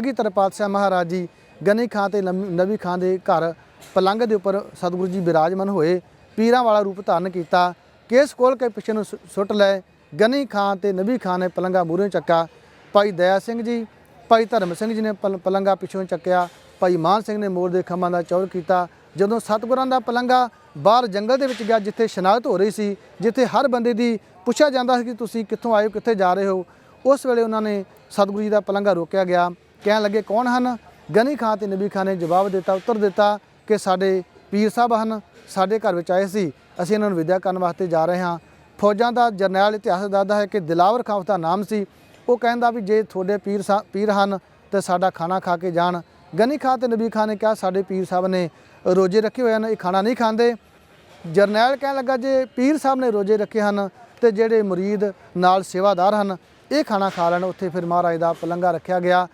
B: ਕਿ ਕਲਗੀਧਰ ਪਾਤਸ਼ਾਹ ਮਹਾਰਾਜ ਜੀ ਗਨੀ ਖਾਂ ਤੇ ਨਮ- ਨਬੀ ਖਾਂ ਦੇ ਘਰ ਪਲੰਗ ਦੇ ਉੱਪਰ ਸਤਿਗੁਰੂ ਜੀ ਬਿਰਾਜਮਾਨ ਹੋਏ, ਪੀਰਾਂ ਵਾਲਾ ਰੂਪ ਧਾਰਨ ਕੀਤਾ, ਕੇਸ ਖੋਲ ਕੇ ਪਿੱਛੇ ਨੂੰ ਸੁੱਟ ਲਏ, ਗਨੀ ਖਾਂ ਤੇ ਨਬੀ ਖਾਂ ਨੇ ਪਲੰਗਾ ਮੂਹਰੇ ਚੱਕਾ ਭਾਈ ਦਇਆ ਸਿੰਘ ਜੀ, ਭਾਈ ਧਰਮ ਸਿੰਘ ਜੀ ਨੇ ਪਲ- ਪਲੰਗਾ ਪਿੱਛੋਂ ਚੱਕਿਆ। ਭਾਈ ਮਾਨ ਸਿੰਘ ਨੇ ਮੋਰ ਦੇ ਖੰਭਾਂ ਦਾ ਚੌਰ ਕੀਤਾ। ਜਦੋਂ ਸਤਿਗੁਰਾਂ ਦਾ ਪਲੰਗਾ ਬਾਹਰ ਜੰਗਲ ਦੇ ਵਿੱਚ ਗਿਆ, ਜਿੱਥੇ ਸ਼ਨਾਖਤ ਹੋ ਰਹੀ ਸੀ, ਜਿੱਥੇ ਹਰ ਬੰਦੇ ਦੀ ਪੁੱਛਿਆ ਜਾਂਦਾ ਸੀ ਕਿ ਤੁਸੀਂ ਕਿੱਥੋਂ ਆਏ ਹੋ, ਕਿੱਥੇ ਜਾ ਰਹੇ ਹੋ, ਉਸ ਵੇਲੇ ਉਹਨਾਂ ਨੇ ਸਤਿਗੁਰੂ ਜੀ ਦਾ ਪਲੰਗਾ ਰੋਕਿਆ ਗਿਆ। ਕਹਿਣ ਲੱਗੇ ਕੌਣ ਹਨ? ਗਨੀ ਖਾਂ ਤੇ ਨਬੀ ਖਾਂ ਨੇ ਜਵਾਬ ਦਿੱਤਾ, ਉੱਤਰ ਦਿੱਤਾ ਕਿ ਸਾਡੇ ਪੀਰ ਸਾਹਿਬ ਹਨ, ਸਾਡੇ ਘਰ ਵਿੱਚ ਆਏ ਸੀ। ਅਸੀਂ ਇਹਨਾਂ ਨੂੰ ਵਿਦਿਆ ਕਰਨ ਵਾਸਤੇ ਜਾ ਰਹੇ ਹਾਂ। ਫੌਜਾਂ ਦਾ ਜਰਨੈਲ ਇਤਿਹਾਸ ਦੱਸਦਾ ਹੈ ਕਿ ਦਿਲਾਵਰ ਖਾਂ ਉਸਦਾ ਨਾਮ ਸੀ। ਉਹ ਕਹਿੰਦਾ ਵੀ ਜੇ ਤੁਹਾਡੇ ਪੀਰ ਸਾ- ਪੀਰ ਹਨ ਤੇ ਸਾਡਾ ਖਾਣਾ ਖਾ ਕੇ ਜਾਣ। ਗਨੀ ਖਾਂ ਤੇ ਨਬੀ ਖਾਂ ਨੇ ਕਿਹਾ, ਸਾਡੇ ਪੀਰ ਸਾਹਿਬ ਨੇ ਰੋਜੇ ਰੱਖੇ ਹੋਏ ਹਨ, ਇਹ ਖਾਣਾ ਨਹੀਂ ਖਾਂਦੇ। ਜਰਨੈਲ ਕਹਿਣ ਲੱਗਾ, ਜੇ ਪੀਰ ਸਾਹਿਬ ਨੇ ਰੋਜੇ ਰੱਖੇ ਹਨ ਤੇ ਜਿਹੜੇ ਮੁਰੀਦ ਨਾਲ ਸੇਵਾਦਾਰ ਹਨ, ਇਹ ਖਾਣਾ ਖਾ ਲੈਣ। ਉੱਥੇ ਫਿਰ ਮਹਾਰਾਜ ਦਾ ਪਲੰਗਾ ਰੱਖਿਆ ਗਿਆ।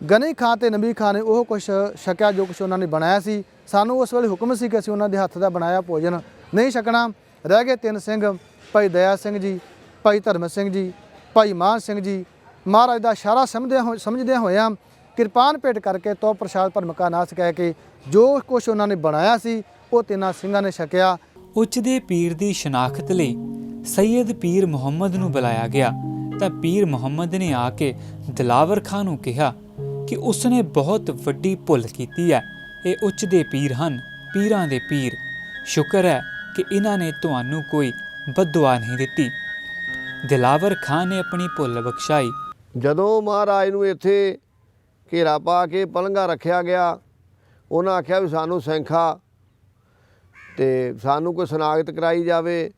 B: ਗਨੀ ਖਾਂ ਤੇ ਨਬੀ ਖਾਂ ਨੇ ਉਹ ਕੁਝ ਛਕਿਆ ਜੋ ਕੁਝ ਉਹਨਾਂ ਨੇ ਬਣਾਇਆ ਸੀ। ਸਾਨੂੰ ਉਸ ਵੇਲੇ ਹੁਕਮ ਸੀ ਕਿ ਅਸੀਂ ਉਹਨਾਂ ਦੇ ਹੱਥ ਦਾ ਬਣਾਇਆ ਭੋਜਨ ਨਹੀਂ ਛਕਣਾ। ਰਹਿ ਗਏ ਤਿੰਨ ਸਿੰਘ, ਭਾਈ ਦਇਆ ਸਿੰਘ ਜੀ, ਭਾਈ ਧਰਮ ਸਿੰਘ ਜੀ, ਭਾਈ ਮਾਨ ਸਿੰਘ ਜੀ। ਮਹਾਰਾਜ ਦਾ ਇਸ਼ਾਰਾ ਸਮਝਦਿਆਂ ਹੋਏ ਸਮਝਦਿਆਂ ਹੋਇਆਂ ਕਿਰਪਾਨ ਭੇਟ ਕਰਕੇ ਤੋ ਪ੍ਰਸ਼ਾਦ ਭਰਮਕਾ ਨਾਸ ਕਹਿ ਕੇ ਜੋ ਕੁਝ ਉਹਨਾਂ ਨੇ ਬਣਾਇਆ ਸੀ, ਉਹ ਤਿੰਨਾਂ ਸਿੰਘਾਂ ਨੇ ਛਕਿਆ।
A: ਉੱਚ ਦੇ ਪੀਰ ਦੀ ਸ਼ਨਾਖਤ ਲਈ ਸੈਯਦ ਪੀਰ ਮੁਹੰਮਦ ਨੂੰ ਬੁਲਾਇਆ ਗਿਆ। ਤਾਂ ਪੀਰ ਮੁਹੰਮਦ ਨੇ ਆ ਕੇ ਦਿਲਾਵਰ ਖਾਨ ਨੂੰ ਕਿਹਾ ਕਿ ਉਸਨੇ ਬਹੁਤ ਵੱਡੀ ਭੁੱਲ ਕੀਤੀ ਹੈ। ਇਹ ਉੱਚ ਦੇ ਪੀਰ ਹਨ, ਪੀਰਾਂ ਦੇ ਪੀਰ। ਸ਼ੁਕਰ ਹੈ ਕਿ ਇਹਨਾਂ ਨੇ ਤੁਹਾਨੂੰ ਕੋਈ ਬਦਦੁਆ ਨਹੀਂ ਦਿੱਤੀ। ਦਿਲਾਵਰ ਖਾਨ ਨੇ ਆਪਣੀ ਭੁੱਲ ਬਖਸ਼ਾਈ।
E: ਜਦੋਂ ਮਹਾਰਾਜ ਨੂੰ ਇੱਥੇ ਘੇਰਾ ਪਾ ਕੇ ਪਲੰਗਾ ਰੱਖਿਆ ਗਿਆ, ਉਹਨਾਂ ਆਖਿਆ ਵੀ ਸਾਨੂੰ ਸੈਂਖਾ ਤੇ ਸਾਨੂੰ ਕੋਈ ਸ਼ਨਾਖਤ ਕਰਾਈ ਜਾਵੇ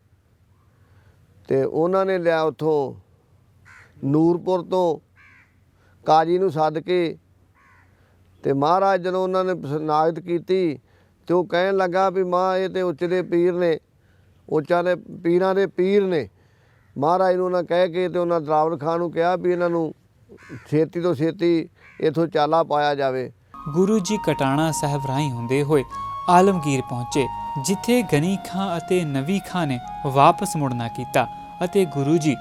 E: ਤੇ ਉਹਨਾਂ ਨੇ ਲਿਆ ਉੱਥੋਂ ਨੂਰਪੁਰ ਤੋਂ ਕਾਜੀ ਨੂੰ ਸੱਦ ਕੇ ਤੇ ਮਹਾਰਾਜ ਜਦੋਂ ਉਹਨਾਂ ਨੇ ਸਨਾਗਤ ਕੀਤੀ ਤੇ ਉਹ ਕਹਿਣ ਲੱਗਾ ਵੀ ਮਾਂ, ਇਹ ਤੇ ਉੱਚ ਦੇ ਪੀਰ ਨੇ, ਉੱਚਾ ਦੇ ਪੀਰਾਂ ਦੇ ਪੀਰ ਨੇ। ਮਹਾਰਾਜ ਨੂੰ ਉਹਨਾਂ ਕਹਿ ਕੇ ਤੇ ਉਹਨਾਂ ਦਰਾਵਰ ਖਾਨ ਨੂੰ ਕਿਹਾ ਵੀ ਇਹਨਾਂ ਨੂੰ ਛੇਤੀ ਤੋਂ ਛੇਤੀ ਇਥੋਂ ਚਾਲਾ ਪਾਇਆ ਜਾਵੇ।
A: ਗੁਰੂ ਜੀ ਕਟਾਣਾ ਸਾਹਿਬ ਰਾਹੀਂ ਹੁੰਦੇ ਹੋਏ ਆਲਮਗੀਰ ਪਹੁੰਚੇ, ਜਿੱਥੇ ਗਨੀ ਖਾਂ ਅਤੇ ਨਵੀ ਖਾਂ ਨੇ ਵਾਪਸ ਮੁੜਨਾ ਕੀਤਾ ਅਤੇ ਗੁਰੂ ਜੀ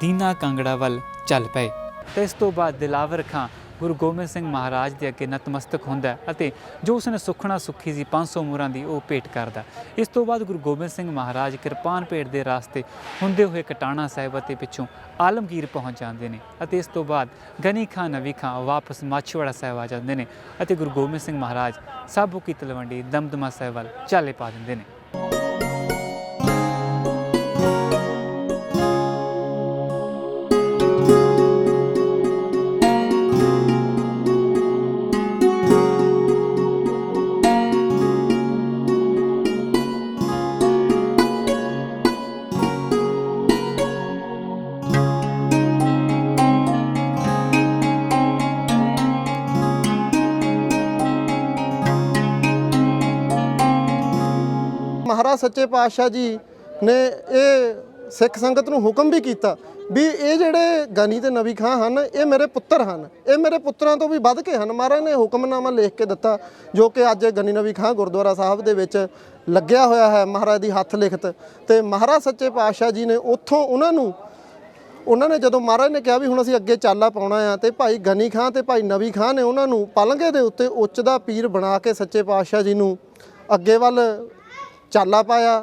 A: ਦੀਨਾ ਕਾਂਗੜਾ ਵੱਲ ਚੱਲ ਪਏ। ਤੇ ਇਸ ਤੋਂ ਬਾਅਦ ਦਿਲਾਵਰ ਖਾਂ ਗੁਰੂ ਗੋਬਿੰਦ ਸਿੰਘ ਮਹਾਰਾਜ ਦੇ ਅੱਗੇ ਨਤਮਸਤਕ ਹੁੰਦਾ ਅਤੇ ਜੋ ਉਸਨੇ ਸੁਖਣਾ ਸੁਖੀ ਸੀ 500 ਮੁਰਾਂ ਦੀ ਉਹ ਭੇਟ ਕਰਦਾ ਇਸ ਤੋਂ ਬਾਅਦ ਗੁਰੂ ਗੋਬਿੰਦ ਸਿੰਘ ਮਹਾਰਾਜ ਕਿਰਪਾਨ ਭੇਟ ਦੇ ਰਾਸਤੇ ਹੁੰਦੇ ਹੋਏ ਕਟਾਣਾ ਸਾਹਿਬ ਅਤੇ ਪਿੱਛੋਂ ਆਲਮਗੀਰ ਪਹੁੰਚ ਜਾਂਦੇ ਨੇ ਅਤੇ ਇਸ ਤੋਂ ਬਾਅਦ ਗਨੀ ਖਾਂ, ਨਵੀ ਖਾਂ ਵਾਪਸ ਮਾਛੀਵਾੜਾ ਸਾਹਿਬ ਆ ਜਾਂਦੇ ਨੇ ਅਤੇ ਗੁਰੂ ਗੋਬਿੰਦ ਸਿੰਘ ਮਹਾਰਾਜ ਸਾਬੂ ਕੀ ਤਲਵੰਡੀ ਦਮਦਮਾ ਸਾਹਿਬ ਵੱਲ ਚਾਲੇ ਪਾ ਦਿੰਦੇ ਨੇ।
D: ਮਹਾਰਾਜ ਸੱਚੇ ਪਾਤਸ਼ਾਹ ਜੀ ਨੇ ਇਹ ਸਿੱਖ ਸੰਗਤ ਨੂੰ ਹੁਕਮ ਵੀ ਕੀਤਾ ਵੀ ਇਹ ਜਿਹੜੇ ਗਨੀ ਤੇ ਨਵੀ ਖਾਂ ਹਨ, ਇਹ ਮੇਰੇ ਪੁੱਤਰ ਹਨ। ਇਹ ਮੇਰੇ ਪੁੱਤਰਾਂ ਤੋਂ ਵੀ ਵੱਧ ਕੇ ਹਨ। ਮਹਾਰਾਜ ਨੇ ਹੁਕਮਨਾਮਾ ਲਿਖ ਕੇ ਦਿੱਤਾ, ਜੋ ਕਿ ਅੱਜ ਗਨੀ ਨਵੀ ਖਾਂ ਗੁਰਦੁਆਰਾ ਸਾਹਿਬ ਦੇ ਵਿੱਚ ਲੱਗਿਆ ਹੋਇਆ ਹੈ ਮਹਾਰਾਜ ਦੀ ਹੱਥ ਲਿਖਤ। ਤੇ ਮਹਾਰਾਜ ਸੱਚੇ ਪਾਤਸ਼ਾਹ ਜੀ ਨੇ ਉੱਥੋਂ ਉਹਨਾਂ ਨੂੰ, ਉਹਨਾਂ ਨੇ ਜਦੋਂ ਮਹਾਰਾਜ ਨੇ ਕਿਹਾ ਵੀ ਹੁਣ ਅਸੀਂ ਅੱਗੇ ਚਾਲਾ ਪਾਉਣਾ ਆ ਤੇ ਭਾਈ ਗਨੀ ਖਾਂ ਤੇ ਭਾਈ ਨਵੀ ਖਾਂ ਨੇ ਉਹਨਾਂ ਨੂੰ ਪਲੰਘੇ ਦੇ ਉੱਤੇ ਉੱਚ ਦਾ ਪੀਰ ਬਣਾ ਕੇ ਸੱਚੇ ਪਾਤਸ਼ਾਹ ਜੀ ਨੂੰ ਅੱਗੇ ਵੱਲ ਚਾਲਾ ਪਾਇਆ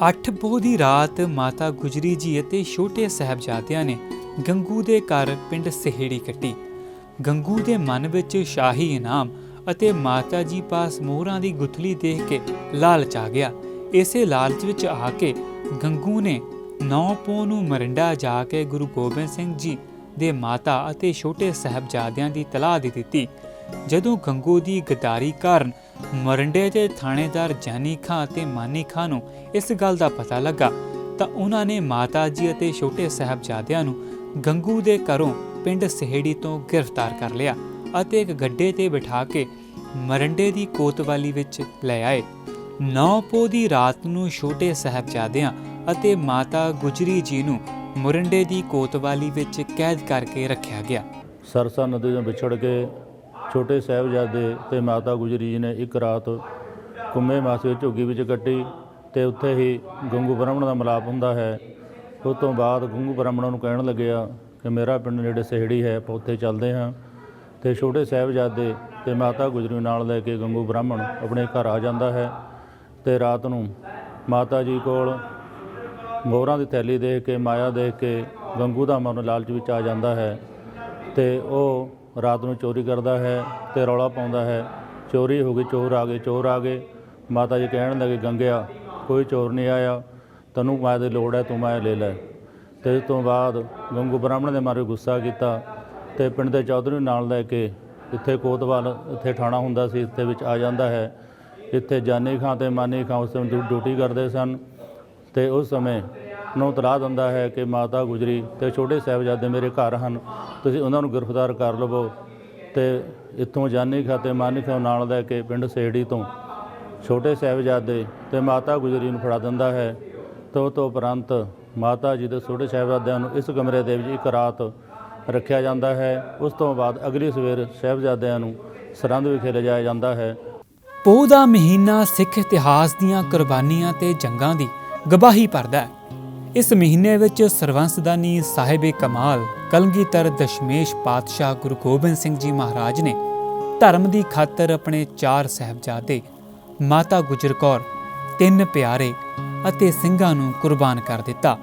A: ਅੱਠ ਪੋਹ ਦੀ ਰਾਤ ਮਾਤਾ ਗੁਜਰੀ ਜੀ ਅਤੇ ਛੋਟੇ ਸਾਹਿਬਜ਼ਾਦਿਆਂ ਨੇ ਗੰਗੂ ਦੇ ਘਰ ਪਿੰਡ ਸਹੇੜੀ ਕੱਟੀ। ਗੰਗੂ ਦੇ ਮਨ ਵਿੱਚ ਸ਼ਾਹੀ ਇਨਾਮ ਅਤੇ ਮਾਤਾ ਜੀ ਪਾਸ ਮੋਹਰਾਂ ਦੀ ਗੁਥਲੀ ਦੇਖ ਕੇ ਲਾਲਚ ਆ ਗਿਆ। ਇਸੇ ਲਾਲਚ ਵਿੱਚ ਆ ਕੇ ਗੰਗੂ ਨੇ ਨੌ ਪੋਹ ਨੂੰ ਮਰਿੰਡਾ ਜਾ ਕੇ ਗੁਰੂ ਗੋਬਿੰਦ ਸਿੰਘ ਜੀ ਦੇ ਮਾਤਾ ਅਤੇ ਛੋਟੇ ਸਾਹਿਬਜ਼ਾਦਿਆਂ ਦੀ ਤਲਾਹ ਦੇ ਦਿੱਤੀ। ਜਦੋਂ ਗੰਗੂ ਦੀ ਗਦਾਰੀ ਕਾਰਨ ਮਰੰਡੇ ਦੇ ਥਾਣੇਦਾਰ ਜਾਨੀ ਖਾਂ ਅਤੇ ਮਾਨੀ ਖਾਂ ਨੂੰ ਇਸ ਗੱਲ ਦਾ ਪਤਾ ਲੱਗਾ ਤਾਂ ਉਹਨਾਂ ਨੇ ਮਾਤਾ ਜੀ ਅਤੇ ਛੋਟੇ ਸਾਹਿਬਜ਼ਾਦਿਆਂ ਨੂੰ ਗੰਗੂ ਦੇ ਘਰੋਂ ਪਿੰਡ ਸਹੇੜੀ ਤੋਂ ਗ੍ਰਿਫਤਾਰ ਕਰ ਲਿਆ ਅਤੇ ਇੱਕ ਗੱਡੇ ਤੇ ਬਿਠਾ ਕੇ ਮਰੰਡੇ ਦੀ ਕੋਤਵਾਲੀ ਵਿੱਚ ਲੈ ਆਏ। ਨੌ ਪੋ ਦੀ ਰਾਤ ਨੂੰ ਛੋਟੇ ਸਾਹਿਬਜ਼ਾਦਿਆਂ ਅਤੇ ਮਾਤਾ ਗੁਜਰੀ ਜੀ ਨੂੰ ਮੁਰੰਡੇ ਦੀ ਕੋਤਵਾਲੀ ਵਿੱਚ ਕੈਦ ਕਰਕੇ ਰੱਖਿਆ ਗਿਆ।
F: ਸਰਸਾ ਨਦੀ ਤੋਂ ਵਿਛੜ ਕੇ ਛੋਟੇ ਸਾਹਿਬਜ਼ਾਦੇ ਤੇ ਮਾਤਾ ਗੁਜਰੀ ਜੀ ਨੇ ਇੱਕ ਰਾਤ ਕੁੰਮੇ ਮਾਸੇ ਝੁੱਗੀ ਵਿੱਚ ਕੱਟੀ ਤੇ ਉੱਥੇ ਹੀ ਗੰਗੂ ਬ੍ਰਾਹਮਣ ਦਾ ਮਿਲਾਪ ਹੁੰਦਾ ਹੈ। ਉਸ ਤੋਂ ਬਾਅਦ ਗੰਗੂ ਬ੍ਰਾਹਮਣ ਨੂੰ ਕਹਿਣ ਲੱਗਿਆ ਕਿ ਮੇਰਾ ਪਿੰਡ ਨੇੜੇ ਸਹਿੜੀ ਹੈ, ਆਪਾਂ ਉੱਥੇ ਚੱਲਦੇ ਹਾਂ। ਤੇ ਛੋਟੇ ਸਾਹਿਬਜ਼ਾਦੇ ਤੇ ਮਾਤਾ ਗੁਜਰੀ ਨੂੰ ਨਾਲ ਲੈ ਕੇ ਗੰਗੂ ਬ੍ਰਾਹਮਣ ਆਪਣੇ ਘਰ ਆ ਜਾਂਦਾ ਹੈ ਤੇ ਰਾਤ ਨੂੰ ਮਾਤਾ ਜੀ ਕੋਲ ਮੋਹਰਾਂ ਦੀ ਥੈਲੀ ਦੇਖ ਕੇ, ਮਾਇਆ ਦੇਖ ਕੇ ਗੰਗੂ ਦਾ ਮਨ ਲਾਲਚ ਵਿੱਚ ਆ ਜਾਂਦਾ ਹੈ ਤੇ ਉਹ ਰਾਤ ਨੂੰ ਚੋਰੀ ਕਰਦਾ ਹੈ ਤੇ ਰੌਲਾ ਪਾਉਂਦਾ ਹੈ। ਚੋਰੀ ਹੋ ਗਈ, ਚੋਰ ਆ ਗਏ, ਚੋਰ ਆ ਗਏ। ਮਾਤਾ ਜੀ ਕਹਿਣ ਲੱਗੇ, ਗੰਗਿਆ, ਕੋਈ ਚੋਰ ਨਹੀਂ ਆਇਆ। ਤੈਨੂੰ ਮਾਇਆ ਦੀ ਲੋੜ ਹੈ, ਤੂੰ ਮਾਇਆ ਲੈ ਲੈ। ਤੇ ਇਸ ਤੋਂ ਬਾਅਦ ਗੰਗੂ ਬ੍ਰਾਹਮਣ ਦੇ ਮਾਰੇ ਗੁੱਸਾ ਕੀਤਾ ਤੇ ਪਿੰਡ ਦੇ ਚੌਧਰੀ ਨੂੰ ਨਾਲ ਲੈ ਕੇ ਇੱਥੇ ਕੋਤਵਾਲ, ਇੱਥੇ ਥਾਣਾ ਹੁੰਦਾ ਸੀ, ਇੱਥੇ ਵਿੱਚ ਆ ਜਾਂਦਾ ਹੈ। ਇੱਥੇ ਜਾਨੀ ਖਾਂ ਤੇ ਮਾਨੀ ਖਾਂ ਉਸ ਸਮੇਂ ਡਿਊ- ਡਿਊਟੀ ਕਰਦੇ ਸਨ ਤੇ ਉਸ ਸਮੇਂ ਨੂੰ ਤਲਾਹ ਦਿੰਦਾ ਹੈ ਕਿ ਮਾਤਾ ਗੁਜਰੀ ਤੇ ਛੋਟੇ ਸਾਹਿਬਜ਼ਾਦੇ ਮੇਰੇ ਘਰ ਹਨ। ਤੁਸੀਂ ਉਹਨਾਂ ਨੂੰ ਗ੍ਰਿਫਤਾਰ ਕਰ ਲਵੋ ਤੇ ਇੱਥੋਂ ਜਾਨੀ ਖਾਂ ਤੇ ਮਾਨੀ ਖਾਂ ਨਾਲ ਲੈ ਕੇ ਪਿੰਡ ਸੇੜੀ ਤੋਂ ਛੋਟੇ ਸਾਹਿਬਜ਼ਾਦੇ ਤੇ ਮਾਤਾ ਗੁਜਰੀ ਨੂੰ ਫੜਾ ਦਿੰਦਾ ਹੈ। ਤੇ ਉਹ ਤੋਂ ਉਪਰੰਤ ਮਾਤਾ ਜੀ ਦੇ ਛੋਟੇ ਸਾਹਿਬਜ਼ਾਦਿਆਂ ਨੂੰ ਇਸ ਕਮਰੇ ਦੇ ਵਿੱਚ ਇੱਕ ਰਾਤ ਰੱਖਿਆ ਜਾਂਦਾ ਹੈ। ਉਸ ਤੋਂ ਬਾਅਦ ਅਗਲੀ ਸਵੇਰ ਸਾਹਿਬਜ਼ਾਦਿਆਂ ਨੂੰ ਸਰਹੰਦ ਵਿਖੇ ਲਿਜਾਇਆ ਜਾਂਦਾ ਹੈ।
A: ਪੋਹ ਦਾ ਮਹੀਨਾ ਸਿੱਖ ਇਤਿਹਾਸ ਦੀਆਂ ਕੁਰਬਾਨੀਆਂ ਤੇ ਜੰਗਾਂ ਦੀ ਗਵਾਹੀ ਭਰਦਾ ਹੈ। ਇਸ ਮਹੀਨੇ ਵਿੱਚ ਸਰਵੰਸਦਾਨੀ ਸਾਹਿਬੇ ਕਮਾਲ, ਕਲਗੀਧਰ ਦਸ਼ਮੇਸ਼ ਪਾਤਸ਼ਾਹ ਗੁਰੂ ਗੋਬਿੰਦ ਸਿੰਘ ਜੀ ਮਹਾਰਾਜ ਨੇ ਧਰਮ ਦੀ ਖਾਤਰ ਆਪਣੇ ਚਾਰ ਸਹਿਬਜ਼ਾਦੇ, ਮਾਤਾ ਗੁਜਰ ਕੌਰ, ਤਿੰਨ ਪਿਆਰੇ ਅਤੇ ਸਿੰਘਾਂ ਨੂੰ ਕੁਰਬਾਨ ਕਰ ਦਿੱਤਾ।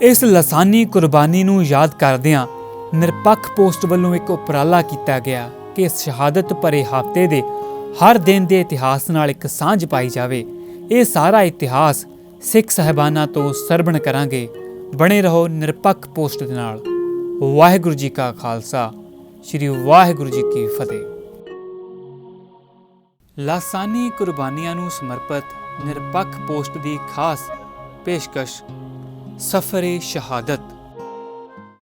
A: ਇਸ ਲਸਾਨੀ ਕੁਰਬਾਨੀ ਨੂੰ ਯਾਦ ਕਰਦਿਆਂ ਨਿਰਪੱਖ ਪੋਸਟ ਵੱਲੋਂ ਇੱਕ ਉਪਰਾਲਾ ਕੀਤਾ ਗਿਆ ਕਿ ਇਸ ਸ਼ਹਾਦਤ ਭਰੇ ਹਫ਼ਤੇ ਦੇ ਹਰ ਦਿਨ ਦੇ ਇਤਿਹਾਸ ਨਾਲ ਇੱਕ ਸਾਂਝ ਪਾਈ ਜਾਵੇ। ਇਹ ਸਾਰਾ ਇਤਿਹਾਸ ਸਿੱਖ ਸਹਿਬਾਨਾਂ ਤੋਂ ਸਰਵਣ ਕਰਾਂਗੇ। ਬਣੇ ਰਹੋ ਨਿਰਪੱਖ ਪੋਸਟ ਦੇ ਨਾਲ। ਵਾਹਿਗੁਰੂ ਜੀ ਕਾ ਖਾਲਸਾ। ਸ੍ਰੀ ਵਾਹਿਗੁਰੂ ਜੀ ਕੀ ਫਤਿਹ। ਲਾਸਾਨੀ ਕੁਰਬਾਨੀਆਂ ਨੂੰ ਸਮਰਪਿਤ ਨਿਰਪੱਖ ਪੋਸਟ ਦੀ ਖਾਸ ਪੇਸ਼ਕਸ਼ ਸਫਰੇ ਸ਼ਹਾਦਤ।